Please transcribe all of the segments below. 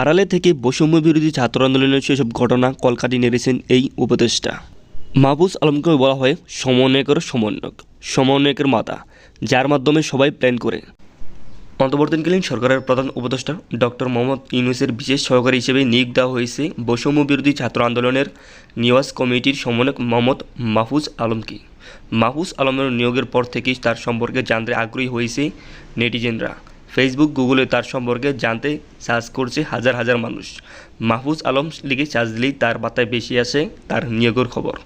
আড়ালে থেকে বৈষম্য বিরোধী ছাত্র আন্দোলনের সেসব ঘটনা কলকাতি নেড়েছেন এই উপদেষ্টা। মাহবুজ আলমকে বলা হয় সমন্বয়কের সমন্বয়ক, সমন্বয়কের মাতা, যার মাধ্যমে সবাই প্ল্যান করে। অন্তর্বর্তীকালীন সরকারের প্রধান উপদেষ্টা ডক্টর মোহাম্মদ ইউনুসের বিশেষ সহকারী হিসেবে নিয়োগ দেওয়া হয়েছে বৈষম্য বিরোধী ছাত্র আন্দোলনের নিওয়াজ কমিটির সমন্বয়ক মোহাম্মদ মাহফুজ আলমকে। মাহফুজ আলমের নিয়োগের পর থেকেই তার সম্পর্কে জানতে আগ্রহী হয়েছে নেটিজেনরা। ফেসবুক গুগলে তার সম্পর্কে জানতে সার্চ করছে হাজার হাজার মানুষ। মাহফুজ আলম লিখে সার্চ দিলেই তার বার্তায় বেশি আসে তার নিয়োগের খবর।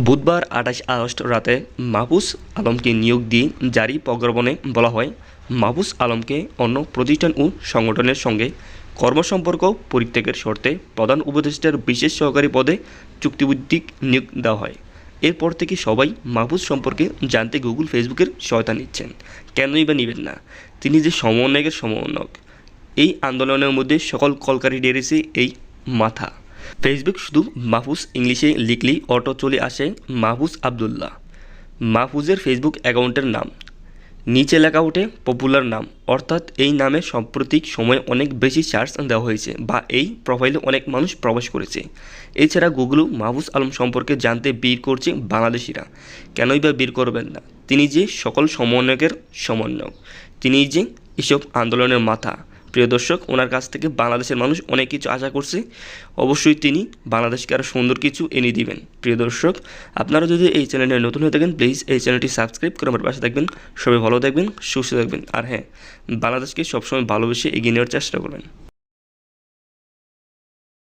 বুধবার আঠাশ আগস্ট রাতে মাহফুজ আলমকে নিয়োগ দিয়ে জারি প্রজ্ঞাপনে বলা হয়, মাহফুজ আলমকে অন্য প্রতিষ্ঠান ও সংগঠনের সঙ্গে কর্মসম্পর্ক পরিত্যাগের শর্তে প্রধান উপদেষ্টার বিশেষ সহকারী পদে চুক্তিভিত্তিক নিয়োগ দেওয়া হয়। এরপর থেকে সবাই মাহফুজ সম্পর্কে জানতে গুগল ফেসবুকের সহায়তা নিচ্ছেন। কেনই বা নেবেন না। তিনি যে সমন্বয়কের সমন্বয়ক, এই আন্দোলনের মধ্যে সকল কলকারি ডেরেছে এই মাথা। ফেসবুক শুধু মাহফুজ ইংলিশে লিখলেই অটো চলে আসে মাহফুজ আবদুল্লাহ। মাহফুজের ফেসবুক অ্যাকাউন্টের নাম। নিচে লেখা ওঠে পপুলার নাম। অর্থাৎ এই নামে সাম্প্রতিক সময়ে অনেক বেশি সার্চ দেওয়া হয়েছে বা এই প্রোফাইলে অনেক মানুষ প্রবেশ করেছে। এছাড়া গুগলও মাহফুজ আলম সম্পর্কে জানতে বীর করছে বাংলাদেশিরা। কেনই বা বীর করবেন না? তিনি যে সকল সমন্বয়কের সমন্বয়ক। তিনি যে এসব আন্দোলনের মাথা। প্রিয় দর্শক, ওনার কাছ থেকে বাংলাদেশের মানুষ অনেক কিছু আশা করছে। অবশ্যই তিনি বাংলাদেশকে আরও সুন্দর কিছু এনে দিবেন। প্রিয় দর্শক, আপনারা যদি এই চ্যানেলে নতুন হয়ে থাকেন প্লিজ এই চ্যানেলটি সাবস্ক্রাইব করে আমার পাশে থাকবেন। সবাই ভালো থাকবেন, সুস্থ থাকবেন। আর হ্যাঁ বাংলাদেশকে সবসময় ভালোবেসে এগিয়ে নেওয়ার চেষ্টা করবেন।